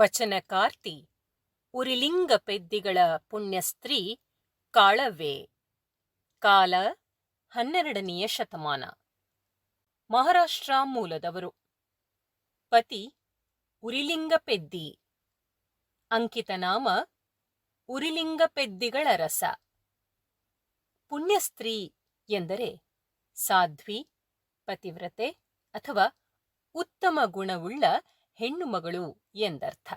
ವಚನಕಾರ್ತಿ. ಉರಿಲಿಂಗ ಪೆದ್ದಿಗಳ ಪುಣ್ಯಸ್ತ್ರೀ ಕಾಳವ್ವೆ. ಕಾಲ ಹನ್ನೆರಡನೆಯ ಶತಮಾನ. ಮಹಾರಾಷ್ಟ್ರ ಮೂಲದವರು. ಪತಿ ಉರಿಲಿಂಗ ಪೆದ್ದಿ ಅಂಕಿತ ನಾಮ ಉರಿಲಿಂಗ ಪೆದ್ದಿಗಳ ರಸ. ಪುಣ್ಯಸ್ತ್ರೀ ಎಂದರೆ ಸಾಧ್ವಿ, ಪತಿವ್ರತೆ ಅಥವಾ ಉತ್ತಮ ಗುಣವುಳ್ಳ ಹೆಣ್ಣು ಮಗಳು ಎಂದರ್ಥ.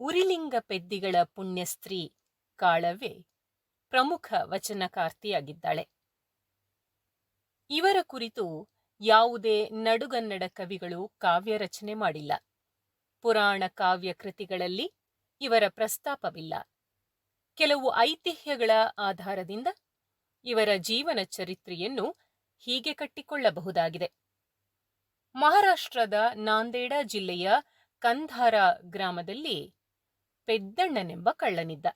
ಉರಿಲಿಂಗ ಪೆದ್ದಿಗಳ ಪುಣ್ಯಸ್ತ್ರೀ ಕಾಳವೆ ಪ್ರಮುಖ ವಚನಕಾರ್ತಿಯಾಗಿದ್ದಾಳೆ. ಇವರ ಕುರಿತು ಯಾವುದೇ ನಡುಗನ್ನಡ ಕವಿಗಳು ಕಾವ್ಯ ರಚನೆ ಮಾಡಿಲ್ಲ. ಪುರಾಣ ಕಾವ್ಯ ಕೃತಿಗಳಲ್ಲಿ ಇವರ ಪ್ರಸ್ತಾಪವಿಲ್ಲ. ಕೆಲವು ಐತಿಹ್ಯಗಳ ಆಧಾರದಿಂದ ಇವರ ಜೀವನ ಚರಿತ್ರೆಯನ್ನು ಹೀಗೆ ಕಟ್ಟಿಕೊಳ್ಳಬಹುದಾಗಿದೆ. ಮಹಾರಾಷ್ಟ್ರದ ನಾಂದೇಡ ಜಿಲ್ಲೆಯ ಕಂಧಾರ ಗ್ರಾಮದಲ್ಲಿ ಪೆದ್ದಣ್ಣನೆಂಬ ಕಳ್ಳನಿದ್ದ.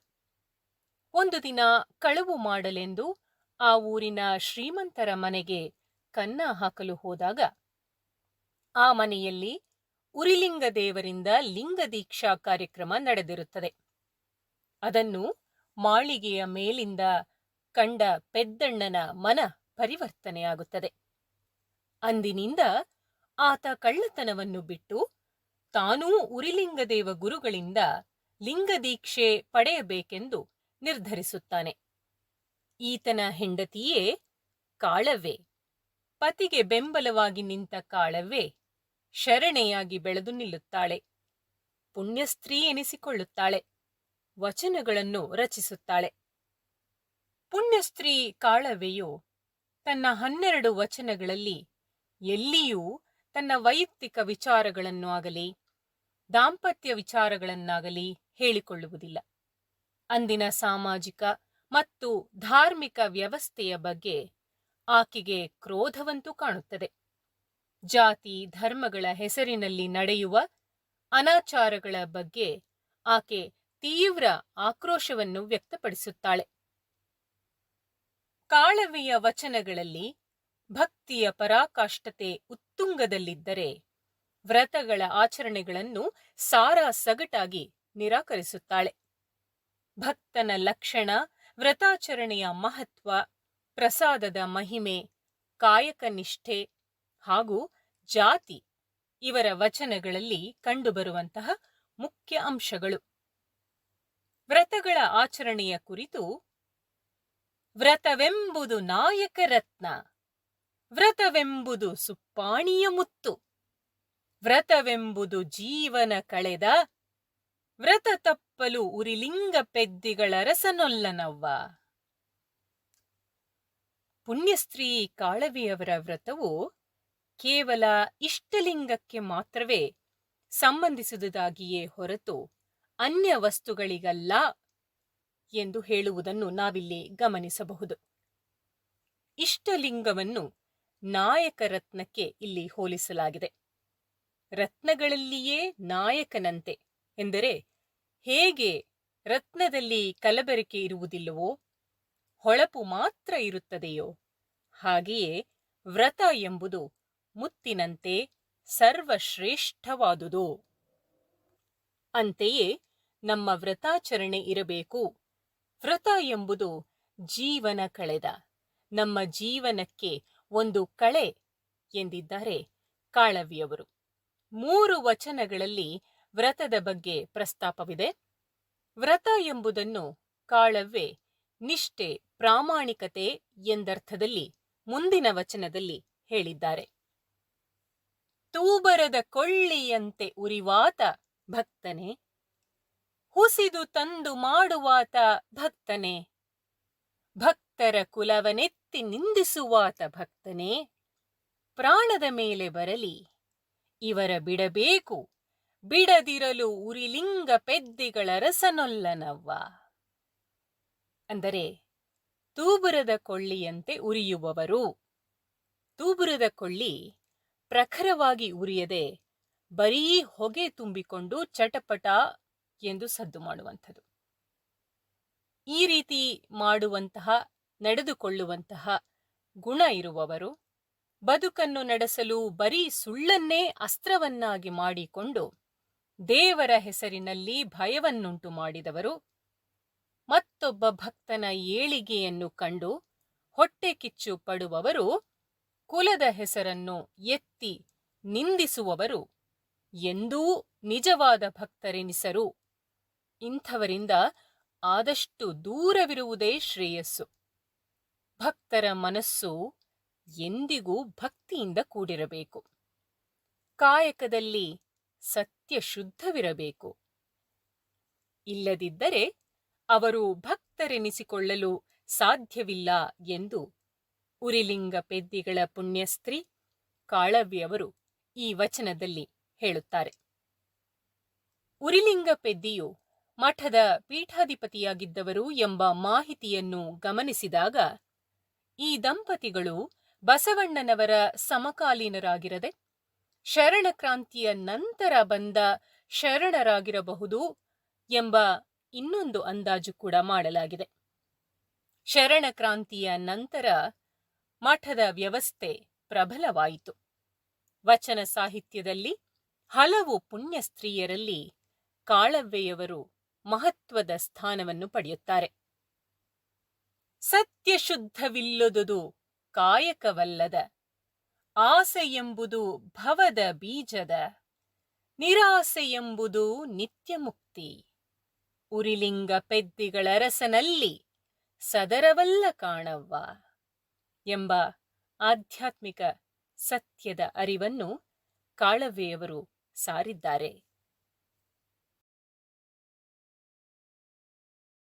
ಒಂದು ದಿನ ಕಳವು ಮಾಡಲೆಂದು ಆ ಊರಿನ ಶ್ರೀಮಂತರ ಮನೆಗೆ ಕನ್ನ ಹಾಕಲು ಹೋದಾಗ, ಆ ಮನೆಯಲ್ಲಿ ಉರಿಲಿಂಗ ದೇವರಿಂದ ಲಿಂಗ ದೀಕ್ಷಾ ಕಾರ್ಯಕ್ರಮ ನಡೆದಿರುತ್ತದೆ. ಅದನ್ನು ಮಾಳಿಗೆಯ ಮೇಲಿಂದ ಕಂಡ ಪೆದ್ದಣ್ಣನ ಮನ ಪರಿವರ್ತನೆಯಾಗುತ್ತದೆ. ಅಂದಿನಿಂದ ಆತ ಕಳ್ಳತನವನ್ನು ಬಿಟ್ಟು ತಾನೂ ಉರಿಲಿಂಗದೇವ ಗುರುಗಳಿಂದ ಲಿಂಗದೀಕ್ಷೆ ಪಡೆಯಬೇಕೆಂದು ನಿರ್ಧರಿಸುತ್ತಾನೆ. ಈತನ ಹೆಂಡತಿಯೇ ಕಾಳವೇ ಪತಿಗೆ ಬೆಂಬಲವಾಗಿ ನಿಂತ ಕಾಳವ್ವೆ ಶರಣೆಯಾಗಿ ಬೆಳೆದು ನಿಲ್ಲುತ್ತಾಳೆ. ಪುಣ್ಯಸ್ತ್ರೀ ಎನಿಸಿಕೊಳ್ಳುತ್ತಾಳೆ. ವಚನಗಳನ್ನು ರಚಿಸುತ್ತಾಳೆ. ಪುಣ್ಯಸ್ತ್ರೀ ಕಾಳವೆಯು ತನ್ನ ಹನ್ನೆರಡು ವಚನಗಳಲ್ಲಿ ಎಲ್ಲಿಯೂ ತನ್ನ ವೈಯಕ್ತಿಕ ವಿಚಾರಗಳನ್ನು ಆಗಲಿ ದಾಂಪತ್ಯ ವಿಚಾರಗಳನ್ನಾಗಲಿ ಹೇಳಿಕೊಳ್ಳುವುದಿಲ್ಲ. ಅಂದಿನ ಸಾಮಾಜಿಕ ಮತ್ತು ಧಾರ್ಮಿಕ ವ್ಯವಸ್ಥೆಯ ಬಗ್ಗೆ ಆಕೆಗೆ ಕ್ರೋಧವಂತೂ ಕಾಣುತ್ತದೆ. ಜಾತಿ, ಧರ್ಮಗಳ ಹೆಸರಿನಲ್ಲಿ ನಡೆಯುವ ಅನಾಚಾರಗಳ ಬಗ್ಗೆ ಆಕೆ ತೀವ್ರ ಆಕ್ರೋಶವನ್ನು ವ್ಯಕ್ತಪಡಿಸುತ್ತಾಳೆ. ಕಾಳವೆಯ ವಚನಗಳಲ್ಲಿ ಭಕ್ತಿಯ ಪರಾಕಾಷ್ಠತೆ ಉತ್ತುಂಗದಲ್ಲಿದ್ದರೆ ವ್ರತಗಳ ಆಚರಣೆಗಳನ್ನು ಸಾರಾ ಸಗಟಾಗಿ ನಿರಾಕರಿಸುತ್ತಾಳೆ. ಭಕ್ತನ ಲಕ್ಷಣ, ವ್ರತಾಚರಣೆಯ ಮಹತ್ವ, ಪ್ರಸಾದದ ಮಹಿಮೆ, ಕಾಯಕ ನಿಷ್ಠೆ ಹಾಗೂ ಜಾತಿ ಇವರ ವಚನಗಳಲ್ಲಿ ಕಂಡುಬರುವಂತಹ ಮುಖ್ಯ ಅಂಶಗಳು. ವ್ರತಗಳ ಆಚರಣೆಯ ಕುರಿತು ವ್ರತವೆಂಬುದು ನಾಯಕ ರತ್ನ. ವ್ರತವೆಂಬುದು ಸುಪ್ಪಾಣಿಯ ಮುತ್ತು. ವ್ರತವೆಂಬುದು ಜೀವನ ಕಳೆದ ವ್ರತ ತಪ್ಪಲು ಉರಿಲಿಂಗ ಪೆದ್ದಿಗಳ ರಸನೊಲ್ಲನವ್ವ. ಪುಣ್ಯಸ್ತ್ರೀ ಕಾಳವಿಯವರ ವ್ರತವು ಕೇವಲ ಇಷ್ಟಲಿಂಗಕ್ಕೆ ಮಾತ್ರವೇ ಸಂಬಂಧಿಸುವುದಾಗಿಯೇ ಹೊರತು ಅನ್ಯ ವಸ್ತುಗಳಿಗಲ್ಲ ಎಂದು ಹೇಳುವುದನ್ನು ನಾವಿಲ್ಲಿ ಗಮನಿಸಬಹುದು. ಇಷ್ಟಲಿಂಗವನ್ನು ನಾಯಕ ರತ್ನಕ್ಕೆ ಇಲ್ಲಿ ಹೋಲಿಸಲಾಗಿದೆ. ರತ್ನಗಳಲ್ಲಿಯೇ ನಾಯಕನಂತೆ ಎಂದರೆ ಹೇಗೆ ರತ್ನದಲ್ಲಿ ಕಲಬೆರಕೆ ಇರುವುದಿಲ್ಲವೋ, ಹೊಳಪು ಮಾತ್ರ ಇರುತ್ತದೆಯೋ, ಹಾಗೆಯೇ ವ್ರತ ಎಂಬುದು ಮುತ್ತಿನಂತೆ ಸರ್ವಶ್ರೇಷ್ಠವಾದುದು. ಅಂತೆಯೇ ನಮ್ಮ ವ್ರತಾಚರಣೆ ಇರಬೇಕು. ವ್ರತ ಎಂಬುದು ಜೀವನ ಕಳೆದ, ನಮ್ಮ ಜೀವನಕ್ಕೆ ಒಂದು ಕಳೆ ಎಂದಿದ್ದಾರೆ ಕಾಳವಿಯವರು. ಮೂರು ವಚನಗಳಲ್ಲಿ ವ್ರತದ ಬಗ್ಗೆ ಪ್ರಸ್ತಾಪವಿದೆ. ವ್ರತ ಎಂಬುದನ್ನು ಕಾಳವ್ವೆ ನಿಷ್ಠೆ, ಪ್ರಾಮಾಣಿಕತೆ ಎಂದರ್ಥದಲ್ಲಿ ಮುಂದಿನ ವಚನದಲ್ಲಿ ಹೇಳಿದ್ದಾರೆ. ತೂಬರದ ಕೊಳ್ಳಿಯಂತೆ ಉರಿವಾತ ಭಕ್ತನೆ, ಹುಸಿದು ತಂದು ಮಾಡುವಾತ ಭಕ್ತನೆ ಭಕ್ತರ ಕುಲವನೆತ್ತಿ ನಿಂದಿಸುವಾತ ಭಕ್ತನೇ, ಪ್ರಾಣದ ಮೇಲೆ ಬರಲಿ. ಇವರ ಬಿಡಬೇಕು, ಬಿಡದಿರಲು ಉರಿಲಿಂಗ ಪೆದ್ದಿಗಳ ರಸನೊಲ್ಲನವ್ವ. ಅಂದರೆ, ತೂಬುರದ ಕೊಳ್ಳಿಯಂತೆ ಉರಿಯುವವರು, ತೂಬುರದ ಕೊಳ್ಳಿ ಪ್ರಖರವಾಗಿ ಉರಿಯದೆ ಬರೀ ಹೊಗೆ ತುಂಬಿಕೊಂಡು ಚಟಪಟ ಎಂದು ಸದ್ದು ಮಾಡುವಂಥದ್ದು ಈ ರೀತಿ ಮಾಡುವಂತಹ ನಡೆದುಕೊಳ್ಳುವಂತಹ ಗುಣ ಇರುವವರು ಬದುಕನ್ನು ನಡೆಸಲು ಬರೀ ಸುಳ್ಳನ್ನೇ ಅಸ್ತ್ರವನ್ನಾಗಿ ಮಾಡಿಕೊಂಡು ದೇವರ ಹೆಸರಿನಲ್ಲಿ ಭಯವನ್ನುಂಟು ಮಾಡಿದವರು ಮತ್ತೊಬ್ಬ ಭಕ್ತನ ಏಳಿಗೆಯನ್ನು ಕಂಡು ಹೊಟ್ಟೆ ಕಿಚ್ಚು ಪಡುವವರು ಕುಲದ ಹೆಸರನ್ನು ಎತ್ತಿ ನಿಂದಿಸುವವರು ಎಂದೂ ನಿಜವಾದ ಭಕ್ತರೆನಿಸರು ಇಂಥವರಿಂದ ಆದಷ್ಟು ದೂರವಿರುವುದೇ ಶ್ರೇಯಸ್ಸು. ಭಕ್ತರ ಮನಸ್ಸು ಎಂದಿಗೂ ಭಕ್ತಿಯಿಂದ ಕೂಡಿರಬೇಕು. ಕಾಯಕದಲ್ಲಿ ಸತ್ಯ ಶುದ್ಧವಿರಬೇಕು. ಇಲ್ಲದಿದ್ದರೆ ಅವರು ಭಕ್ತರೆನಿಸಿಕೊಳ್ಳಲು ಸಾಧ್ಯವಿಲ್ಲ ಎಂದು ಉರಿಲಿಂಗ ಪೆದ್ದಿಗಳ ಪುಣ್ಯಸ್ತ್ರೀ ಕಾಳವ್ಯವರು ಈ ವಚನದಲ್ಲಿ ಹೇಳುತ್ತಾರೆ. ಉರಿಲಿಂಗ ಪೆದ್ದಿಯು ಮಠದ ಪೀಠಾಧಿಪತಿಯಾಗಿದ್ದವರು ಎಂಬ ಮಾಹಿತಿಯನ್ನು ಗಮನಿಸಿದಾಗ ಈ ದಂಪತಿಗಳು ಬಸವಣ್ಣನವರ ಸಮಕಾಲೀನರಾಗಿರದೆ ಶರಣಕ್ರಾಂತಿಯ ನಂತರ ಬಂದ ಶರಣರಾಗಿರಬಹುದು ಎಂಬ ಇನ್ನೊಂದು ಅಂದಾಜು ಕೂಡ ಮಾಡಲಾಗಿದೆ. ಶರಣಕ್ರಾಂತಿಯ ನಂತರ ಮಠದ ವ್ಯವಸ್ಥೆ ಪ್ರಬಲವಾಯಿತು. ವಚನ ಸಾಹಿತ್ಯದಲ್ಲಿ ಹಲವು ಪುಣ್ಯ ಸ್ತ್ರೀಯರಲ್ಲಿ ಕಾಳವ್ವೆಯವರು ಮಹತ್ವದ ಸ್ಥಾನವನ್ನು ಪಡೆಯುತ್ತಾರೆ. ಸತ್ಯಶುದ್ಧವಿಲ್ಲದುದು ಕಾಯಕವಲ್ಲದ. ಆಸೆಯೆಂಬುದು ಭವದ ಬೀಜದ. ನಿರಾಸೆಯೆಂಬುದು ನಿತ್ಯಮುಕ್ತಿ. ಉರಿಲಿಂಗ ಪೆದ್ದಿಗಳರಸನಲ್ಲಿ ಸದರವಲ್ಲ ಕಾಣವ್ವ ಎಂಬ ಆಧ್ಯಾತ್ಮಿಕ ಸತ್ಯದ ಅರಿವನ್ನು ಕಾಳವೆಯವರು ಸಾರಿದ್ದಾರೆ.